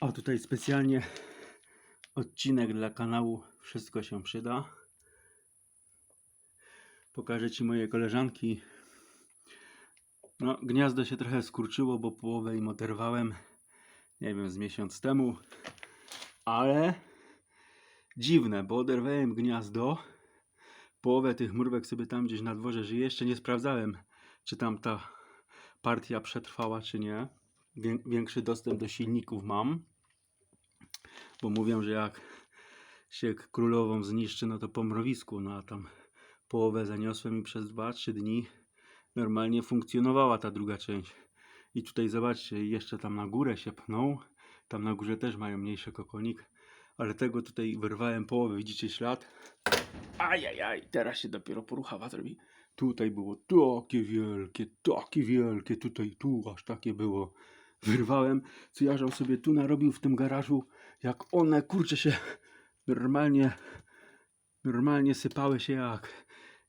O, tutaj specjalnie odcinek dla kanału Wszystko się przyda. Pokażę Ci moje koleżanki. No, gniazdo się trochę skurczyło, bo połowę im oderwałem, nie wiem, z miesiąc temu. Ale dziwne, bo oderwałem gniazdo. Połowę tych mrówek sobie tam gdzieś na dworze żyje. Jeszcze nie sprawdzałem, czy tam ta partia przetrwała, czy nie. Wię- Większy dostęp do silników mam. Bo mówią, że jak się królową zniszczy, no to po mrowisku. No a tam połowę zaniosłem i przez 2-3 dni normalnie funkcjonowała ta druga część. I tutaj zobaczcie, jeszcze tam na górę się pną. Tam na górze też mają mniejszy kokonik. Ale tego tutaj wyrwałem połowę, widzicie ślad? Ajajaj, teraz się dopiero poruchawa zrobi. Tutaj było takie wielkie, takie wielkie, tutaj, tu aż takie było. Wyrwałem, co ja żem sobie tu narobił w tym garażu, jak one, kurczę się, normalnie, normalnie sypały się jak,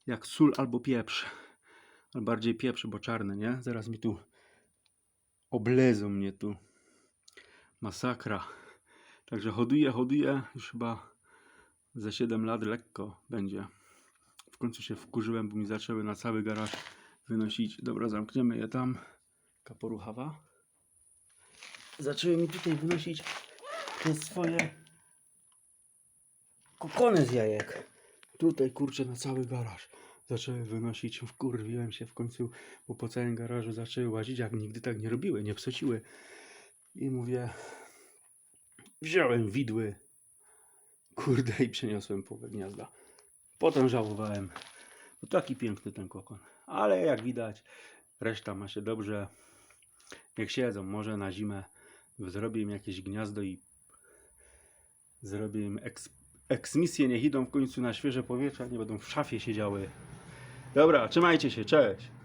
jak sól albo pieprz. Ale bardziej pieprz, bo czarne, nie? Zaraz mi tu oblezą mnie tu. Masakra. Także hoduję, hoduję, już chyba za 7 lat lekko będzie. W końcu się wkurzyłem, bo mi zaczęły na cały garaż wynosić. Dobra, zamkniemy je tam. Kaporuchawa. Zaczęły mi tutaj wynosić te swoje kokony z jajek. Tutaj kurczę na cały garaż. Zaczęły wynosić, wkurwiłem się w końcu, bo po całym garażu zaczęły łazić, jak nigdy tak nie robiły, nie psociły. I mówię, wziąłem widły, kurde i przeniosłem połowę gniazda. Potem żałowałem, bo taki piękny ten kokon. Ale jak widać, reszta ma się dobrze. Niech siedzą, może na zimę zrobię im jakieś gniazdo i zrobię im eks eksmisję, niech idą w końcu na świeże powietrze, nie będą w szafie siedziały. Dobra, trzymajcie się, cześć!